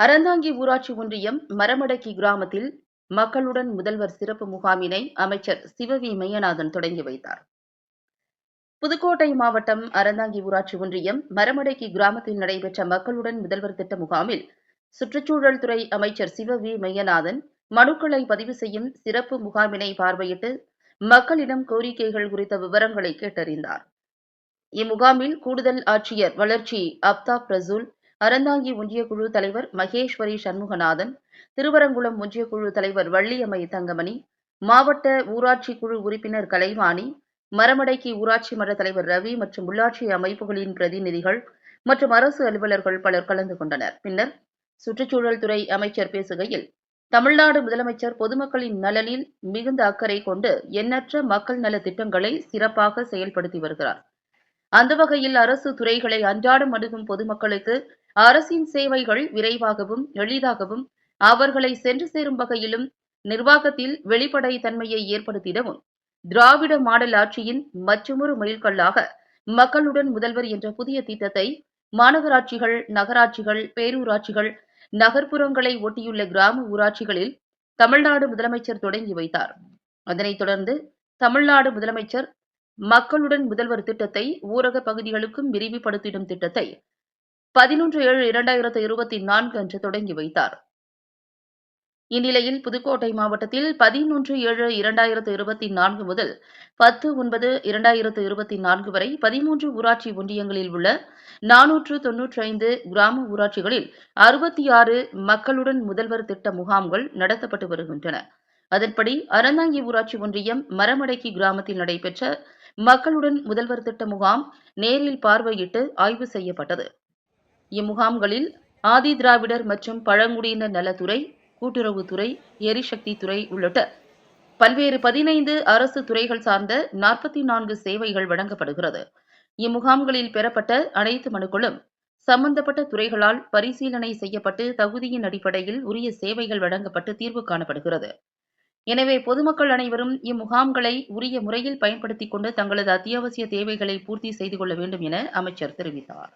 அறந்தாங்கி ஊராட்சி ஒன்றியம் மரமடக்கி கிராமத்தில் மக்களுடன் முதல்வர் சிறப்பு முகாமினை அமைச்சர் சிவவி மையநாதன் தொடங்கி வைத்தார். புதுக்கோட்டை மாவட்டம் அறந்தாங்கி ஊராட்சி ஒன்றியம் மரமடக்கி கிராமத்தில் நடைபெற்ற மக்களுடன் முதல்வர் திட்ட முகாமில் சுற்றுச்சூழல் துறை அமைச்சர் சிவவி மையநாதன் மனுக்களை பதிவு செய்யும் சிறப்பு முகாமினை பார்வையிட்டு மக்களிடம் கோரிக்கைகள் குறித்த விவரங்களை கேட்டறிந்தார். இம்முகாமில் கூடுதல் ஆட்சியர் வளர்ச்சி அப்தாப் ரசூல் அறந்தாங்கி ஒன்றியக்குழு தலைவர் மகேஸ்வரி சண்முகநாதன் திருவரங்குளம் ஒன்றியக்குழு தலைவர் வள்ளியம்மை தங்கமணி மாவட்ட ஊராட்சி குழு உறுப்பினர் கலைவாணி மரமடைக்கி ஊராட்சி மன்ற தலைவர் ரவி மற்றும் உள்ளாட்சி அமைப்புகளின் பிரதிநிதிகள் மற்றும் அரசு அலுவலர்கள் பலர் கலந்து கொண்டனர். பின்னர் சுற்றுச்சூழல் துறை அமைச்சர் பேசுகையில் தமிழ்நாடு முதலமைச்சர் பொதுமக்களின் நலனில் மிகுந்த அக்கறை கொண்டு எண்ணற்ற மக்கள் நல திட்டங்களை சிறப்பாக செயல்படுத்தி வருகிறார். அந்த வகையில் அரசு துறைகளை அன்றாடம் அணுகும் பொதுமக்களுக்கு அரசின் சேவைகள் விரைவாகவும் எளிதாகவும் அவர்களை சென்று சேரும் வகையிலும் நிர்வாகத்தில் வெளிப்படை தன்மையை ஏற்படுத்திடவும் திராவிட மாடல் ஆட்சியின் மற்றுமொரு மைல்கல்லாக மக்களுடன் முதல்வர் என்ற புதிய திட்டத்தை மாநகராட்சிகள் நகராட்சிகள் பேரூராட்சிகள் நகர்ப்புறங்களை ஒட்டியுள்ள கிராம ஊராட்சிகளில் தமிழ்நாடு முதலமைச்சர் தொடங்கி வைத்தார். அதனைத் தொடர்ந்து தமிழ்நாடு முதலமைச்சர் மக்களுடன் முதல்வர் திட்டத்தை ஊரக பகுதிகளுக்கும் விரிவுபடுத்திடும் திட்டத்தை பதினொன்று ஏழு இரண்டாயிரத்து இருபத்தி நான்கு அன்று தொடங்கி வைத்தார். இந்நிலையில் புதுக்கோட்டை மாவட்டத்தில் பதினொன்று ஏழு இரண்டாயிரத்து இருபத்தி நான்கு முதல் பத்து ஒன்பது இரண்டாயிரத்து இருபத்தி நான்கு வரை பதிமூன்று ஊராட்சி ஒன்றியங்களில் உள்ள நானூற்று தொன்னூற்றி ஐந்து கிராம ஊராட்சிகளில் அறுபத்தி ஆறு மக்களுடன் முதல்வர் திட்ட முகாம்கள் நடத்தப்பட்டு வருகின்றன. அதன்படி அறந்தாங்கி ஊராட்சி ஒன்றியம் மரமடக்கி கிராமத்தில் நடைபெற்ற மக்களுடன் முதல்வர் திட்ட முகாம் நேரில் பார்வையிட்டு ஆய்வு செய்யப்பட்டது. இம்முகாம்களில் ஆதி திராவிடர் மற்றும் பழங்குடியினர் நலத்துறை கூட்டுறவுத்துறை எரிசக்தி துறை உள்ளிட்ட பல்வேறு பதினைந்து அரசு துறைகள் சார்ந்த நாற்பத்தி நான்கு சேவைகள் வழங்கப்படுகிறது. இம்முகாம்களில் பெறப்பட்ட அனைத்து மனுக்களும் சம்பந்தப்பட்ட துறைகளால் பரிசீலனை செய்யப்பட்டு தகுதியின் அடிப்படையில் உரிய சேவைகள் வழங்கப்பட்டு தீர்வு காணப்படுகிறது. எனவே பொதுமக்கள் அனைவரும் இம்முகாம்களை உரிய முறையில் பயன்படுத்திக் கொண்டு தங்களது அத்தியாவசிய தேவைகளை பூர்த்தி செய்து கொள்ள வேண்டும் என அமைச்சர் தெரிவித்தார்.